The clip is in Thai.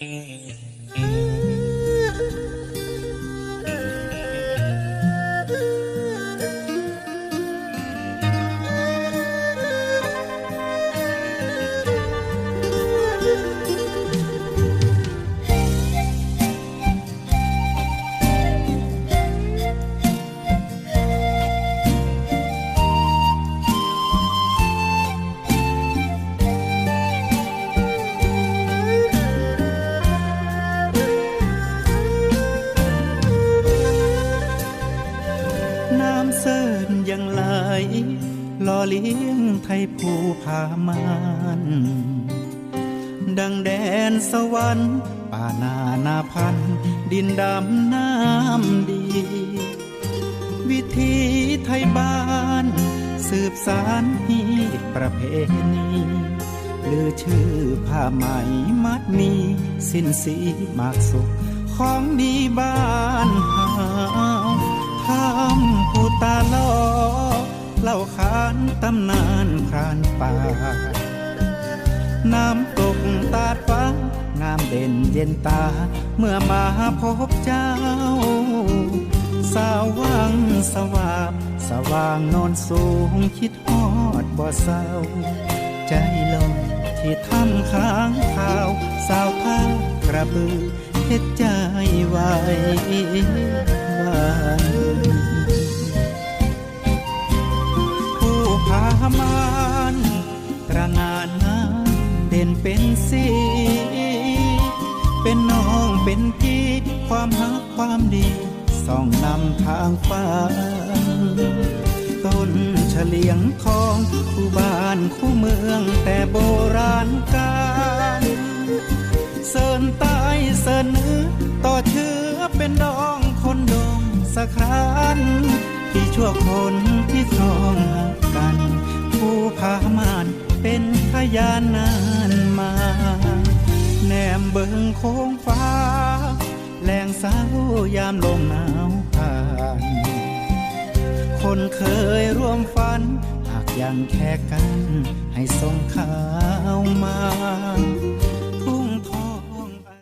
น้ นยังไหลหล่อเลี้ยงไทยผู้พามานดังแดนสวรรค์ป่านานาพันดินดำน้ำดี วิธีไทยบ้าน สืบสารฮีประเพณีลือชื่อผ้าไหมมัดมี สิ้นสีมากสุขของดีบ้านเฮาานตำนานพรานป่า น้ำตกตาดฟ้างามเด่นเย็นตา เมื่อมาพบเจ้า สาววังสว่าบสว่างนอนสูงคิดฮอดบ่เศร้า ใจลอยที่ทำค้างข่าว สาวทากระบือเฮ็ดใจไว้บ้าน มานตระงานงามเด่นเป็นสี เป็นน้องเป็นพี่ความหักความดีส่องนำทางฟ้าต้นเฉลียงทองคู่บ้านคู่เมืองแต่โบราณกาลเสินใต้เสินเหนือต่อเชื้อเป็นดองคนดงสะครานที่ชั่วคนที่ ยานนานมา แนมเบิงโค้งฟ้า แรงสาวยามลมหนาวผ่าน คนเคยร่วมฝัน หากยังแค่กันให้ส่ง